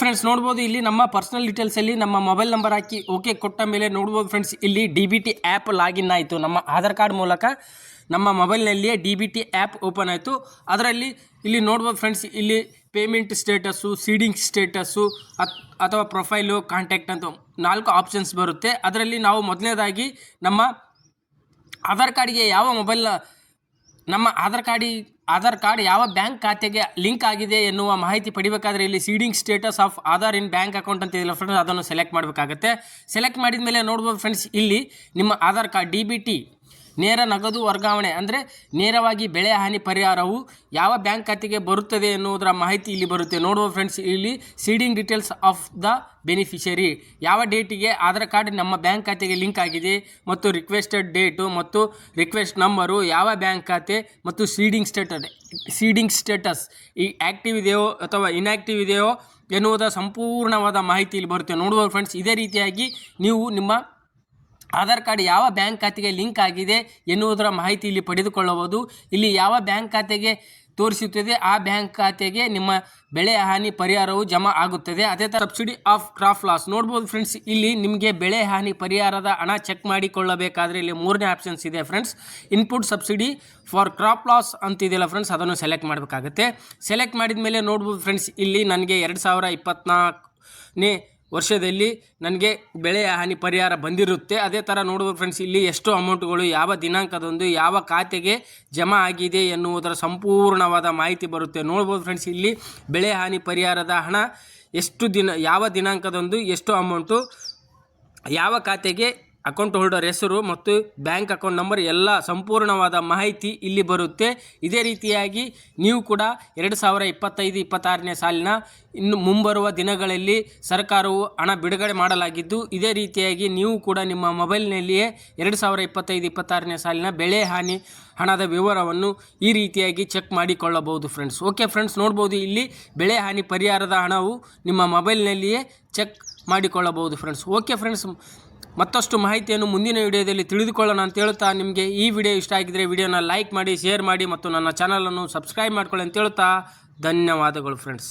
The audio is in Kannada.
ಫ್ರೆಂಡ್ಸ್ ನೋಡ್ಬೋದು ಇಲ್ಲಿ ನಮ್ಮ ಪರ್ಸನಲ್ ಡೀಟೇಲ್ಸ್ ಅಲ್ಲಿ ನಮ್ಮ ಮೊಬೈಲ್ ನಂಬರ್ ಹಾಕಿ ಓಕೆ ಕೊಟ್ಟ ಮೇಲೆ ನೋಡ್ಬೋದು ಫ್ರೆಂಡ್ಸ್ ಇಲ್ಲಿ D B T app login ಆಯಿತು. ನಮ್ಮ ಆಧಾರ್ ಕಾರ್ಡ್ ಮೂಲಕ ನಮ್ಮ ಮೊಬೈಲ್ನಲ್ಲಿಯೇ D B T app open ಆಯಿತು. ಅದರಲ್ಲಿ ಇಲ್ಲಿ ನೋಡ್ಬೋದು ಫ್ರೆಂಡ್ಸ್ ಇಲ್ಲಿ ಪೇಮೆಂಟ್ ಸ್ಟೇಟಸ್ಸು ಸೀಡಿಂಗ್ ಸ್ಟೇಟಸ್ಸು ಅಥವಾ ಪ್ರೊಫೈಲು ಕಾಂಟ್ಯಾಕ್ಟ್ ಅಂತ ನಾಲ್ಕು ಆಪ್ಷನ್ಸ್ ಬರುತ್ತೆ. ಅದರಲ್ಲಿ ನಾವು ಮೊದಲನೇದಾಗಿ ನಮ್ಮ ಆಧಾರ್ ಕಾರ್ಡಿಗೆ ಯಾವ ಮೊಬೈಲ್ ನಮ್ಮ ಆಧಾರ್ ಕಾರ್ಡಿ ಆಧಾರ್ ಕಾರ್ಡ್ ಯಾವ ಬ್ಯಾಂಕ್ ಖಾತೆಗೆ ಲಿಂಕ್ ಆಗಿದೆ ಎನ್ನುವ ಮಾಹಿತಿ ಪಡಿಬೇಕಾದ್ರೆ ಇಲ್ಲಿ seeding status of Aadhaar in bank account ಅಂತ ಇದೆಯಲ್ಲ ಫ್ರೆಂಡ್ಸ್ ಅದನ್ನು ಸೆಲೆಕ್ಟ್ ಮಾಡಬೇಕಾಗುತ್ತೆ. ಸೆಲೆಕ್ಟ್ ಮಾಡಿದ ಮೇಲೆ ನೋಡ್ಬೋದು ಫ್ರೆಂಡ್ಸ್ ಇಲ್ಲಿ ನಿಮ್ಮ Aadhaar card D B T ನೇರ ನಗದು ವರ್ಗಾವಣೆ ಅಂದರೆ ನೇರವಾಗಿ ಬೆಳೆ ಹಾನಿ ಪರಿಹಾರವು ಯಾವ ಬ್ಯಾಂಕ್ ಖಾತೆಗೆ ಬರುತ್ತದೆ ಎನ್ನುವುದರ ಮಾಹಿತಿ ಇಲ್ಲಿ ಬರುತ್ತೆ. ನೋಡುವ ಫ್ರೆಂಡ್ಸ್ ಇಲ್ಲಿ seeding details of the beneficiary ಯಾವ ಡೇಟಿಗೆ ಆಧಾರ್ ಕಾರ್ಡ್ ನಮ್ಮ ಬ್ಯಾಂಕ್ ಖಾತೆಗೆ ಲಿಂಕ್ ಆಗಿದೆ ಮತ್ತು ರಿಕ್ವೆಸ್ಟೆಡ್ ಡೇಟು ಮತ್ತು ರಿಕ್ವೆಸ್ಟ್ ನಂಬರು ಯಾವ ಬ್ಯಾಂಕ್ ಖಾತೆ ಮತ್ತು ಸೀಡಿಂಗ್ ಸ್ಟೇಟಸ್ ಸೀಡಿಂಗ್ ಸ್ಟೇಟಸ್ ಈ ಆ್ಯಕ್ಟಿವ್ ಇದೆಯೋ ಅಥವಾ ಇನ್ಆ್ಯಕ್ಟಿವ್ ಇದೆಯೋ ಎನ್ನುವುದರ ಸಂಪೂರ್ಣವಾದ ಮಾಹಿತಿ ಇಲ್ಲಿ ಬರುತ್ತೆ. ನೋಡುವ ಫ್ರೆಂಡ್ಸ್ ಇದೇ ರೀತಿಯಾಗಿ ನೀವು ನಿಮ್ಮ ಆಧಾರ್ ಕಾರ್ಡ್ ಯಾವ ಬ್ಯಾಂಕ್ ಖಾತೆಗೆ ಲಿಂಕ್ ಆಗಿದೆ ಎನ್ನುವುದರ ಮಾಹಿತಿ ಇಲ್ಲಿ ಪಡೆದುಕೊಳ್ಳಬಹುದು. ಇಲ್ಲಿ ಯಾವ ಬ್ಯಾಂಕ್ ಖಾತೆಗೆ ತೋರಿಸುತ್ತದೆ, ಆ ಬ್ಯಾಂಕ್ ಖಾತೆಗೆ ನಿಮ್ಮ ಬೆಳೆ ಹಾನಿ ಪರಿಹಾರವು ಜಮಾ ಆಗುತ್ತದೆ. ಅದೇ ಥರ ಸಬ್ಸಿಡಿ ಆಫ್ ಕ್ರಾಪ್ ಲಾಸ್ ನೋಡ್ಬೋದು ಫ್ರೆಂಡ್ಸ್. ಇಲ್ಲಿ ನಿಮಗೆ ಬೆಳೆ ಹಾನಿ ಪರಿಹಾರದ ಹಣ ಚೆಕ್ ಮಾಡಿಕೊಳ್ಳಬೇಕಾದ್ರೆ ಇಲ್ಲಿ ಮೂರನೇ ಆಪ್ಷನ್ಸ್ ಇದೆ friends. Input subsidy for crop loss ಅಂತಿದೆಯಲ್ಲ friends, ಅದನ್ನು ಸೆಲೆಕ್ಟ್ ಮಾಡಬೇಕಾಗುತ್ತೆ. ಸೆಲೆಕ್ಟ್ ಮಾಡಿದ ಮೇಲೆ ನೋಡ್ಬೋದು ಫ್ರೆಂಡ್ಸ್, ಇಲ್ಲಿ ನನಗೆ ಎರಡು ಸಾವಿರ ಇಪ್ಪತ್ನಾಲ್ಕನೇ ವರ್ಷದಲ್ಲಿ ನನಗೆ ಬೆಳೆ ಹಾನಿ ಪರಿಹಾರ ಬಂದಿರುತ್ತೆ. ಅದೇ ಥರ ನೋಡ್ಬೋದು ಫ್ರೆಂಡ್ಸ್ ಇಲ್ಲಿ ಎಷ್ಟು ಅಮೌಂಟ್ಗಳು ಯಾವ ದಿನಾಂಕದಂದು ಯಾವ ಖಾತೆಗೆ ಜಮಾ ಆಗಿದೆ ಎನ್ನುವುದರ ಸಂಪೂರ್ಣವಾದ ಮಾಹಿತಿ ಬರುತ್ತೆ. ನೋಡ್ಬೋದು ಫ್ರೆಂಡ್ಸ್ ಇಲ್ಲಿ ಬೆಳೆ ಹಾನಿ ಪರಿಹಾರದ ಹಣ ಎಷ್ಟು ದಿನ, ಯಾವ ದಿನಾಂಕದಂದು, ಎಷ್ಟು ಅಮೌಂಟು ಯಾವ ಖಾತೆಗೆ ಅಕೌಂಟ್ ಹೋಲ್ಡರ್ ಹೆಸರು ಮತ್ತು ಬ್ಯಾಂಕ್ ಅಕೌಂಟ್ ನಂಬರ್ ಎಲ್ಲ ಸಂಪೂರ್ಣವಾದ ಮಾಹಿತಿ ಇಲ್ಲಿ ಬರುತ್ತೆ. ಇದೇ ರೀತಿಯಾಗಿ ನೀವು ಕೂಡ ಎರಡು ಸಾವಿರ ಇಪ್ಪತ್ತೈದು, ಇಪ್ಪತ್ತಾರನೇ ಸಾಲಿನ ಇನ್ನು ಮುಂಬರುವ ದಿನಗಳಲ್ಲಿ ಸರ್ಕಾರವು ಹಣ ಬಿಡುಗಡೆ ಮಾಡಲಾಗಿದ್ದು, ಇದೇ ರೀತಿಯಾಗಿ ನೀವು ಕೂಡ ನಿಮ್ಮ ಮೊಬೈಲ್ನಲ್ಲಿಯೇ ಎರಡು ಸಾವಿರ ಇಪ್ಪತ್ತೈದು, ಇಪ್ಪತ್ತಾರನೇ ಸಾಲಿನ ಬೆಳೆ ಹಾನಿ ಹಣದ ವಿವರವನ್ನು ಈ ರೀತಿಯಾಗಿ ಚೆಕ್ ಮಾಡಿಕೊಳ್ಳಬಹುದು ಫ್ರೆಂಡ್ಸ್ ಓಕೆ ಫ್ರೆಂಡ್ಸ್ ನೋಡ್ಬೋದು ಇಲ್ಲಿ ಬೆಳೆ ಹಾನಿ ಪರಿಹಾರದ ಹಣವು ನಿಮ್ಮ ಮೊಬೈಲ್ನಲ್ಲಿಯೇ ಚೆಕ್ ಮಾಡಿಕೊಳ್ಳಬಹುದು ಫ್ರೆಂಡ್ಸ್ ಓಕೆ ಫ್ರೆಂಡ್ಸ್ ಮತ್ತಷ್ಟು ಮಾಹಿತಿಯನ್ನು ಮುಂದಿನ ವಿಡಿಯೋದಲ್ಲಿ ತಿಳಿದುಕೊಳ್ಳೋಣ ಅಂತ ಹೇಳುತ್ತಾ ನಿಮಗೆ ಈ ವಿಡಿಯೋ ಇಷ್ಟ ಆಗಿದ್ದರೆ ವಿಡಿಯೋನ ಲೈಕ್ ಮಾಡಿ, ಶೇರ್ ಮಾಡಿ ಮತ್ತು ನನ್ನ ಚಾನಲನ್ನು ಸಬ್ಸ್ಕ್ರೈಬ್ ಮಾಡ್ಕೊಳ್ಳಿ ಅಂತ ಹೇಳುತ್ತಾ ಧನ್ಯವಾದಗಳು ಫ್ರೆಂಡ್ಸ್